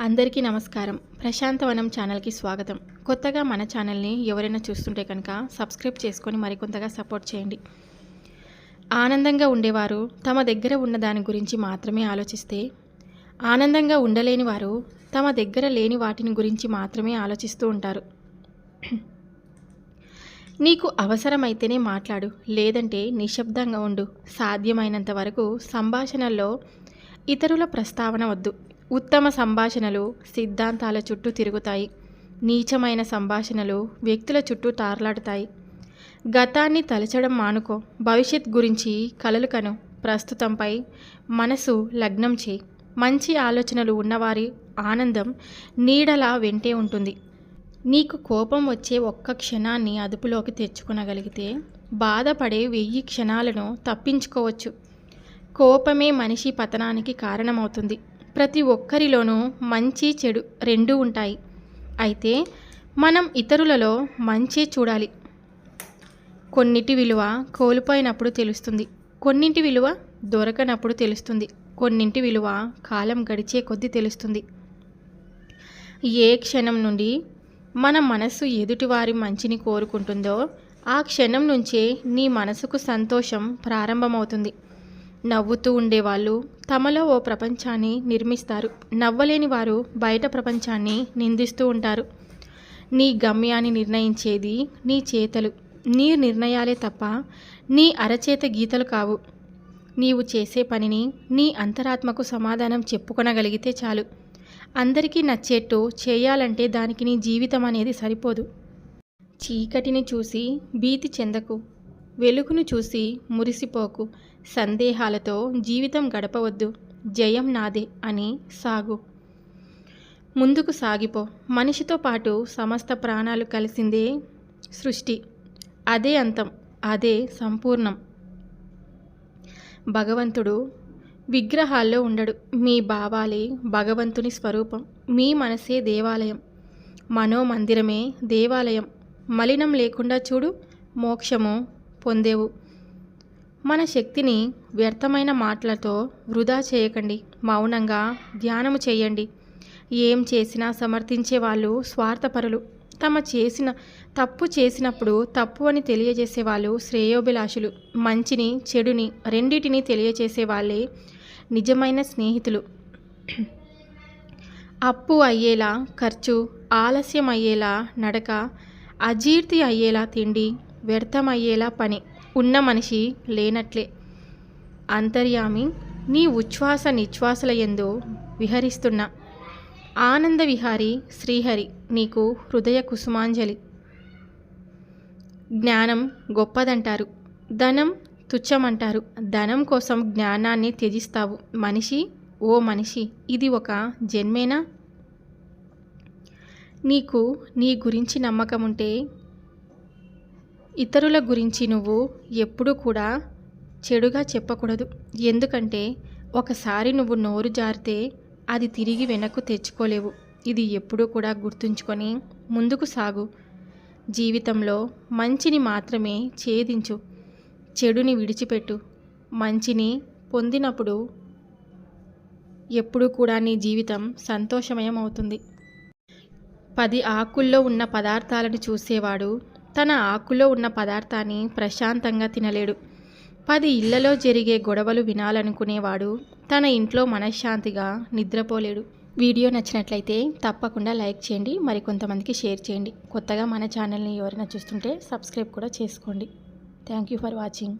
అందరికీ నమస్కారం. ప్రశాంతవనం ఛానల్కి స్వాగతం. కొత్తగా మన ఛానల్ని ఎవరైనా చూస్తుంటే కనుక సబ్స్క్రైబ్ చేసుకొని మరికొంతగా సపోర్ట్ చేయండి. ఆనందంగా ఉండేవారు తమ దగ్గర ఉన్న దాని గురించి మాత్రమే ఆలోచిస్తే ఆనందంగా ఉండలేని వారు తమ దగ్గర లేని వాటిని గురించి మాత్రమే ఆలోచిస్తూ ఉంటారు. నీకు అవసరమైతేనే మాట్లాడు లేదంటే నిశ్శబ్దంగా ఉండు. సాధ్యమైనంత వరకు సంభాషణల్లో ఇతరుల ప్రస్తావన వద్దు. ఉత్తమ సంభాషణలు సిద్ధాంతాల చుట్టూ తిరుగుతాయి. నీచమైన సంభాషణలు వ్యక్తుల చుట్టూ తారలాడుతాయి. గతాన్ని తలచడం మానుకో. భవిష్యత్ గురించి కలలు కను. ప్రస్తుతంపై మనసు లగ్నం చేయి. మంచి ఆలోచనలు ఉన్నవారి ఆనందం నీడలా వెంటే ఉంటుంది. నీకు కోపం వచ్చే ఒక్క క్షణాన్ని అదుపులోకి తెచ్చుకొనగలిగితే బాధపడే వెయ్యి క్షణాలను తప్పించుకోవచ్చు. కోపమే మనిషి పతనానికి కారణమవుతుంది. ప్రతి ఒక్కరిలోనూ మంచి చెడు రెండూ ఉంటాయి. అయితే మనం ఇతరులలో మంచి చూడాలి. కొన్నిటి విలువ కోల్పోయినప్పుడు తెలుస్తుంది. కొన్నింటి విలువ దొరకనప్పుడు తెలుస్తుంది. కొన్నింటి విలువ కాలం గడిచే కొద్దీ తెలుస్తుంది. ఏ క్షణం నుండి మన మనస్సు ఎదుటివారి మంచిని కోరుకుంటుందో ఆ క్షణం నుంచే నీ మనసుకు సంతోషం ప్రారంభమవుతుంది. నవ్వుతూ ఉండేవాళ్ళు. తమలో ఓ ప్రపంచాన్ని నిర్మిస్తారు. నవ్వలేని వారు బయట ప్రపంచాన్ని నిందిస్తూ ఉంటారు. నీ గమ్యాన్ని నిర్ణయించేది నీ చేతలు. నీ నిర్ణయాలే తప్ప నీ అరచేత గీతలు కావు. నీవు చేసే పనిని నీ అంతరాత్మకు సమాధానం చెప్పుకొనగలిగితే చాలు. అందరికీ నచ్చేట్టు చేయాలంటే దానికి నీ జీవితం అనేది సరిపోదు. చీకటిని చూసి భీతి చెందకు. వెలుగును చూసి మురిసిపోకు. సందేహాలతో జీవితం గడపవద్దు. జయం నాదే అని సాగు. ముందుకు సాగిపో. మనిషితో పాటు సమస్త ప్రాణాలు కలిసిందే సృష్టి. అదే అంతం. అదే సంపూర్ణం. భగవంతుడు విగ్రహాల్లో ఉండడు. మీ భావాలే భగవంతుని స్వరూపం. మీ మనసే దేవాలయం. మనోమందిరమే దేవాలయం. మలినం లేకుండా చూడు. మోక్షము పొందేవు. మన శక్తిని వ్యర్థమైన మాటలతో వృధా చేయకండి. మౌనంగా ధ్యానము చేయండి. ఏం చేసినా సమర్థించే వాళ్ళు స్వార్థపరులు. తమ చేసిన తప్పు చేసినప్పుడు తప్పు అని తెలియజేసే వాళ్ళు శ్రేయోభిలాషులు. మంచిని చెడుని రెండిటిని తెలియజేసే వాళ్ళే నిజమైన స్నేహితులు. అప్పు అయ్యేలా ఖర్చు ఆలస్యం అయ్యేలా నడక అజీర్తి అయ్యేలా తిండి వ్యర్థమయ్యేలా పని ఉన్న మనిషి లేనట్లే. అంతర్యామి నీ ఉచ్ఛ్వాస నిశ్వాసల ఎందు విహరిస్తున్న. ఆనంద విహారి శ్రీహరి నీకు హృదయ కుసుమాంజలి. జ్ఞానం గొప్పదంటారు. ధనం తుచ్చమంటారు. ధనం కోసం జ్ఞానాన్ని త్యజిస్తావు. మనిషి ఓ మనిషి ఇది ఒక జన్మేనా? నీకు నీ గురించి నమ్మకం ఉంటే ఇతరుల గురించి నువ్వు ఎప్పుడూ కూడా చెడుగా చెప్పకూడదు. ఎందుకంటే ఒకసారి నువ్వు నోరు జారితే అది తిరిగి వెనక్కు తెచ్చుకోలేవు. ఇది ఎప్పుడూ కూడా గుర్తుంచుకొని ముందుకు సాగు. జీవితంలో మంచిని మాత్రమే ఛేదించు. చెడుని విడిచిపెట్టు. మంచిని పొందినప్పుడు ఎప్పుడూ కూడా నీ జీవితం సంతోషమయం అవుతుంది పది ఆకుల్లో ఉన్న పదార్థాలను చూసేవాడు తన ఆకులో ఉన్న పదార్థాన్ని ప్రశాంతంగా తినలేడు. పది ఇళ్ళలో జరిగే గొడవలు వినాలనుకునేవాడు తన ఇంట్లో మనశ్శాంతిగా నిద్రపోలేడు. వీడియో నచ్చినట్లయితే తప్పకుండా లైక్ చేయండి మరి కొంతమందికి షేర్ చేయండి. కొత్తగా మన ఛానల్ని ఎవరైనా చూస్తుంటే సబ్స్క్రైబ్ కూడా చేసుకోండి. Thank you for watching.